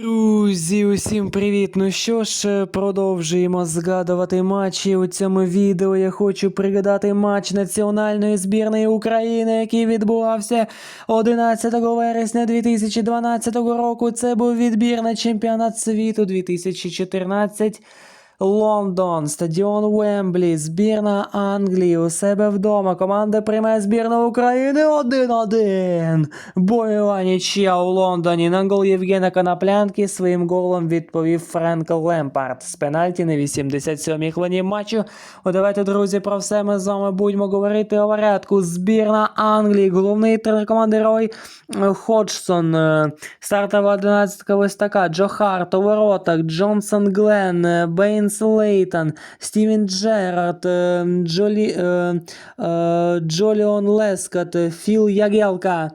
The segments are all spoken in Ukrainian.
Друзі, усім привіт! Ну що ж, продовжуємо згадувати матчі. У цьому відео я хочу пригадати матч національної збірної України, який відбувався 11 вересня 2012 року. Це був відбір на чемпіонат світу 2014. Лондон, стадіон Уемблі, збірна Англії у себе вдома. Команда приймає збірну України 1-1. Бойова нічия у Лондоні. На гол Євгена Коноплянки своїм голом відповів Френк Лемпард з пенальті на 87-й хвилині матчу. О, давайте, друзі, про все ми з вами будемо говорити у порядку. Збірна Англії, головний тренер команди Рой е, Ходжсон, е, стартова 11 ось така, Джо Харт у воротах, Джонсон Гленн, е, Бейн Слейтон, Стівен Джерард, е, Джолі, е, е, Джоліон Лескот, Філ Ягелка,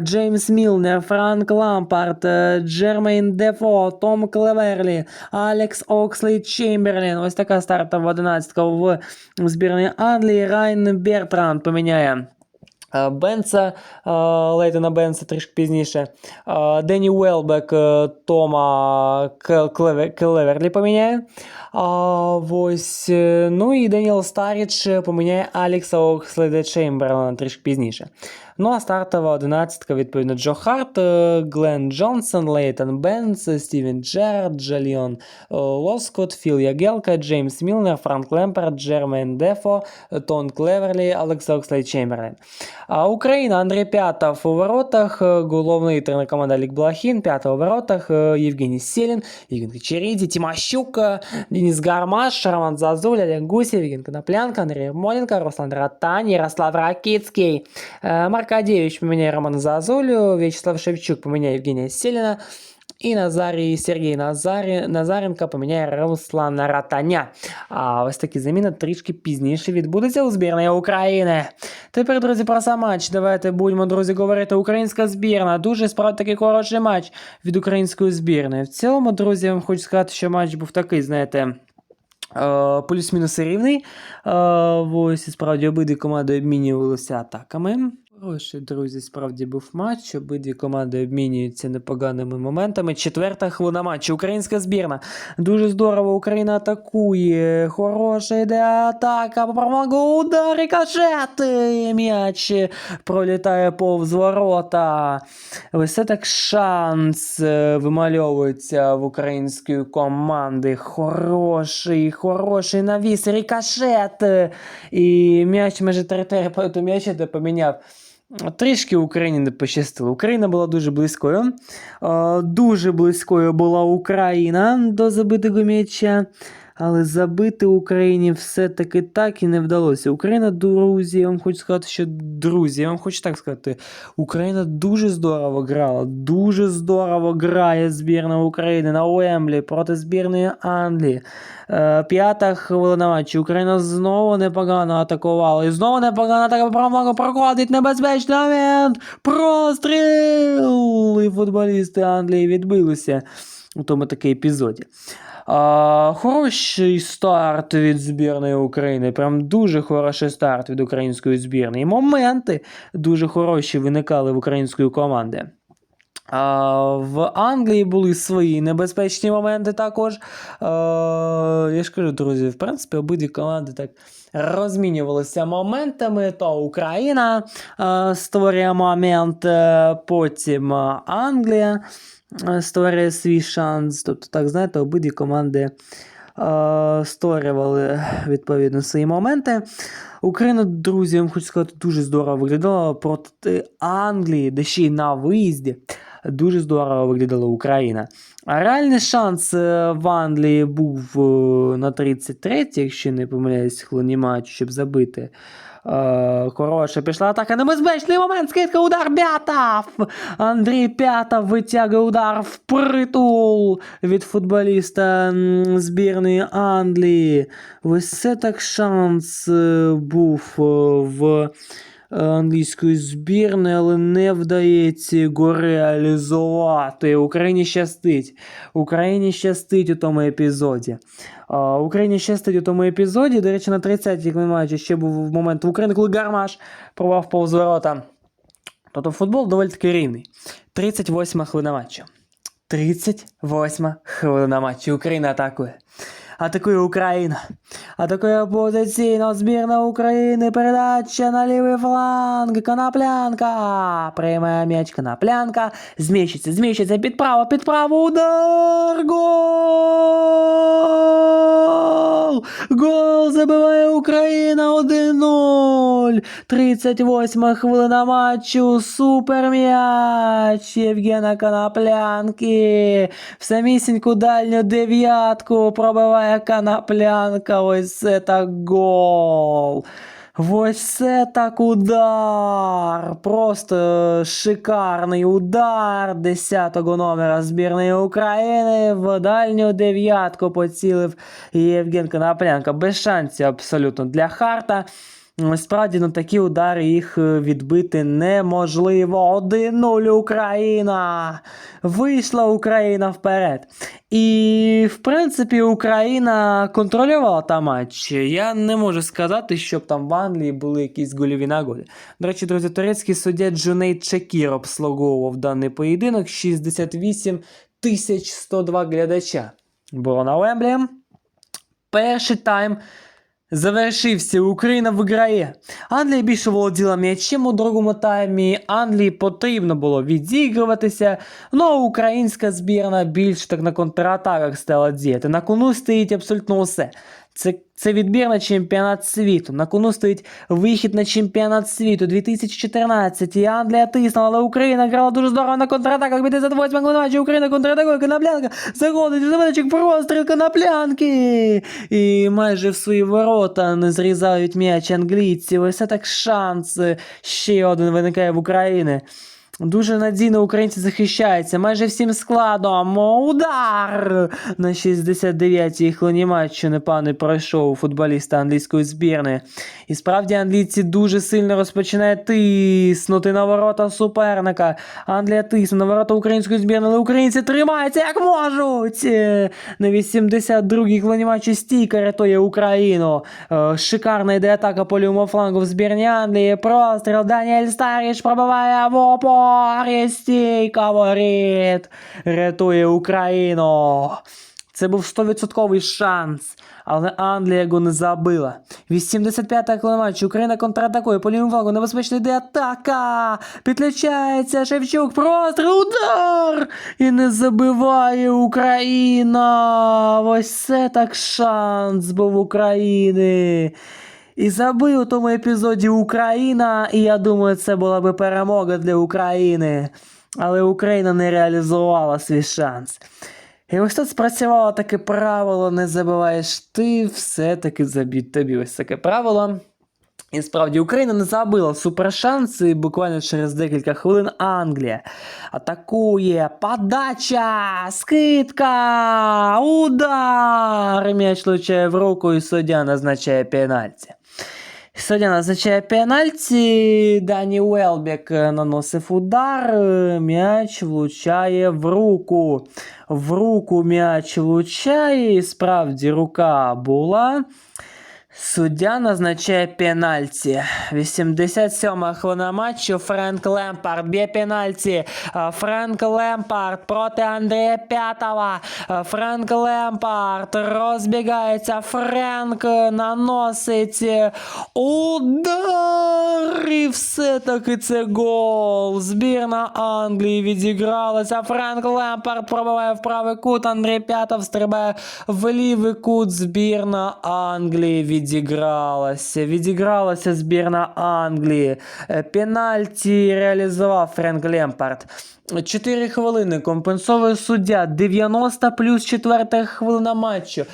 Джеймс Мілнер, Франк Лампард, е, Джермейн Дефо, Том Клеверлі, Алекс Окслей Чемберлін. Ось така стартова 11 в збірній Англії. Райн Бертранд поміняє. Е, Бенса, е, Лейтона Бенса трішки пізніше. Е, Денні Уелбек Тома Клеверлі поміняє. Ось, ну і Деніел Старіч поміняє Алекса Окслейда Чемберлена трішки пізніше. Ну а стартова одинадцятка, відповідно, Джо Харт, Глен Джонсон, Лейтон Бенс, Стівен Джерард, Джаліон Лоскот, Філ Ягелка, Джеймс Мілнер, Франк Лемперд, Джермейн Дефо, Тон Клеверлі, Алекс Окслейд Чемберлен. А Україна, Андрій П'ятов у воротах, е, головний тренер команди Олег Блохін, П'ятов у воротах, Евгений Селін, Євген Кочеріді, Тимощук, е, Денис Гармаш, Роман Зазуль, Олег Гусев, Євген Коноплянка, Андрій Моленко, Руслан Ротань, Ярослав Ракицький, е, Марк Адєвич поміняє Романа Зазулю, В'ячеслав Шевчук поміняє Євгенія Селіна, і Назарій Сергій Назарі, Назаренко поміняє Руслана Ратаня. А ось такі заміни трішки пізніше відбудуться у збірної України. Тепер, друзі, про сам матч. Давайте будемо, друзі, говорити. Українська збірна. Дуже справді такий хороший матч від української збірної. В цілому, друзі, я вам хочу сказати, що матч був такий, знаєте. е, Плюс-мінус рівний. Е, Ось справді обидві команди обмінювалися атаками. Хороший, друзі, справді був матч. Обидві команди обмінюються непоганими моментами. Четверта хвилина матчу. Українська збірна. Дуже здорово. Україна атакує. Хороша йде атака. По правому удар рикошет. М'яч пролітає повз ворота. Це так шанс е, вимальовується в української команди. Хороший, хороший навіс, рикошет. І м'яч третер по м'яч де поміняв. Трішки Україні не пощастило. Україна була дуже близькою. Е, Дуже близькою була Україна до забитого м'яча. Але забити Україні все-таки так і не вдалося. Україна, друзі, я вам хочу сказати, що друзі, я вам хочу так сказати, Україна дуже здорово грала, дуже здорово грає збірна України на Уемблі проти збірної Англії. Е, П'ята хвилина матчу. Україна знову непогано атакувала. І знову непогано атака промога проходить небезпечний момент. Простріл! І футболісти Англії відбилися у тому такий епізоді. А, хороший старт від збірної України. Прям дуже хороший старт від української збірної. Моменти дуже хороші виникали в української команди. А, в Англії були свої небезпечні моменти також. А, я ж кажу, друзі, в принципі, обидві команди так розмінювалися моментами. То Україна а, створює момент, е, потім Англія створює свій шанс. Тобто, так, знаєте, обидві команди е, створювали відповідно свої моменти. Україна, друзі, я вам хочу сказати, дуже здорово виглядала проти Англії, де ще й на виїзді. Дуже здорово виглядала Україна. А реальний шанс е, в Англії був е, на 33, якщо не помиляюсь, хвилині щоб забити. Е, Хороша пішла атака. Небезпечний момент. Скидка удар П'ятов. Андрій П'ятов витягує удар в притул від футболіста збірної Англії. Ось це так шанс е, був е, в англійської збірної, але не вдається його реалізувати. Україні щастить. Україні щастить у тому епізоді. Україні щастить у тому епізоді. До речі, на 30-й матчі ще був момент в Україні, коли Гармаш провав повз ворота. Тобто футбол доволі таки рівний. 38 хвилина матчу. 38 хвилина матчу. Україна атакує. Атакує Україна. Атакує позиційно збірна України. Передача на лівий фланг. Коноплянка. Приймає м'яч Коноплянка. Зміщиться, зміщиться. Підправа, підправа. Удар. Гол! Гол забиває Україна 1-0. 38 хвилина матчу. Супер м'яч Євгена Коноплянки. В самісіньку дальню дев'ятку пробиває Коноплянка. Ось це так гол. Ось це так удар. Просто шикарний удар 10-го номера збірної України. В дальню дев'ятку поцілив Євген Коноплянка. Без шансів абсолютно для Харта. Справді, ну такі удари їх е, відбити неможливо. 1-0 Україна. Вийшла Україна вперед. І, в принципі, Україна контролювала там матч. Я не можу сказати, щоб там в Англії були якісь гольові нагоди. До речі, друзі, турецький суддя Джунейд Чакір обслуговував даний поєдинок 68 тисяч 102 глядача. Було на Вемблі. Перший тайм завершився. Україна виграє. Англія більше володіла м'ячем у другому таймі. Англії потрібно було відігруватися. Ну а українська збірна більш так на контратаках стала діяти. На кону стоїть абсолютно усе. Це, це відбір на чемпіонат світу. На кону стоїть вихід на чемпіонат світу 2014. І Англія тиснула, але Україна грала дуже здорово на контратаках. 58 матчі Україна контратакує Коноплянка. Заходить заводичок простріл Коноплянки. І майже в свої ворота не зрізають м'яч англійці. Ось так шанс. Ще один виникає в Україні. Дуже надійно українці захищаються майже всім складом. Удар! На 69-й хвилині матчу непевний пройшов футболіста англійської збірної. І справді англійці дуже сильно розпочинають тиснути на ворота суперника. Англія тисне на ворота української збірної, але українці тримаються як можуть. На 82-й хвилині матчу стійка рятує Україну. Е, Шикарна йде атака по лівому флангу в збірні Англії. Простріл Даніель Старіч пробиває в опорі. Стійка воріт. Рятує Україну. Це був 100% шанс, але Англія його не забила. 85-та хвилина. Україна контратакує по лівому флангу. Йде атака. Підключається Шевчук. Простріл. Удар! І не забиває Україна. Ось це так шанс був України. І забив у тому епізоді Україна, і я думаю, це була би перемога для України. Але Україна не реалізувала свій шанс. І ось тут спрацювало таке правило: не забиваєш ти, все-таки забіть тобі. Ось таке правило. І справді Україна не забила супершанс, і буквально через декілька хвилин Англія атакує. Подача! Скидка! Удар! М'яч влучає в руку, і суддя назначає пенальті. Суддя назначає пенальті. Дані Уелбек наносив удар. М'яч влучає в руку. В руку м'яч влучає. І справді рука була. Суддя назначає пенальті. 87-ма хвилина матчу. Френк Лемпард б'є пенальті. Френк Лемпард проти Андрія П'ятова. Френк Лемпард розбігається. Френк наносить удар. І все-таки це гол. Збірна Англії відігралася. Френк Лемпард пробиває в правий кут. Андрій П'ятов стрибає в лівий кут. Збірна Англії відігралася. Відігралася Відігралася збірна Англії. Е, Пенальті реалізував Френк Лемпард. 4 хвилини компенсовує суддя. 90 плюс 4 хвилина матчу. Е,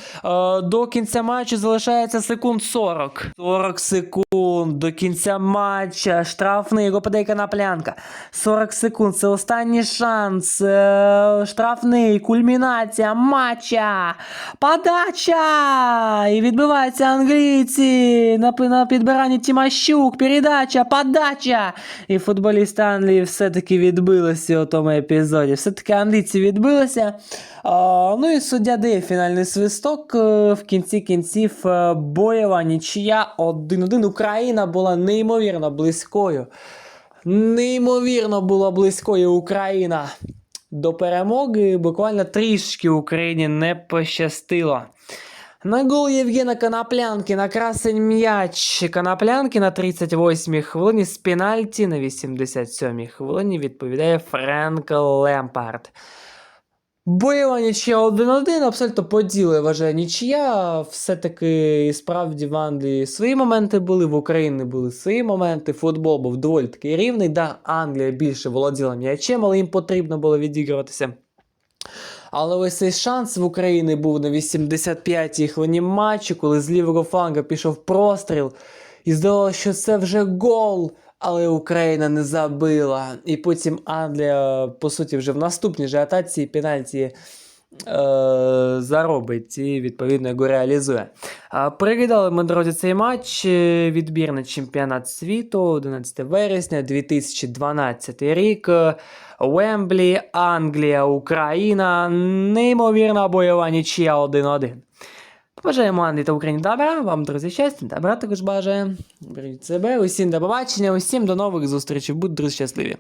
до кінця матчу залишається секунд 40. 40 секунд до кінця матча. Штрафний його подає Коноплянка. 40 секунд. Це останній шанс. Е, штрафний. Кульмінація матча. Подача! І відбивається відбиваються англійці. На, на підбиранні Тімащук. Передача, подача. І футболісти Англії все-таки відбилися у тому епізоді. Все-таки англійці відбилися. А, ну і суддя дає фінальний свисток. Е, В кінці кінців е, бойова нічия 1-1. Україна була неймовірно близькою. Неймовірно була близькою Україна. до перемоги буквально трішки Україні не пощастило. На гол Євгена Коноплянки на красень м'яч Коноплянки на 38-й хвилині з пенальті на 87-й хвилині відповідає Френк Лемпард. Бойова нічия 1-1, абсолютно по ділу, я вважаю, нічия. Все-таки і справді в Англії свої моменти були, в Україні були свої моменти. Футбол був доволі таки рівний. Да, Англія більше володіла м'ячем, але їм потрібно було відігруватися. Але ось цей шанс в Україні був на 85-й хвилині матчу, коли з лівого фланга пішов простріл. І здавалося, що це вже гол. Але Україна не забила. І потім Англія, по суті, вже в наступній же атаці пенальті заробить і відповідно його реалізує. Пригадали ми, друзі, цей матч. е, Відбір на чемпіонат світу 11 вересня 2012 рік. Е, Вемблі, Англія, Україна. Неймовірна бойова нічия 1-1. Побажаємо Англії та Україні добра, вам, друзі, щастя, добра також бажаю. Беріть себе, усім до побачення, усім до нових зустрічей, будьте друзі щасливі.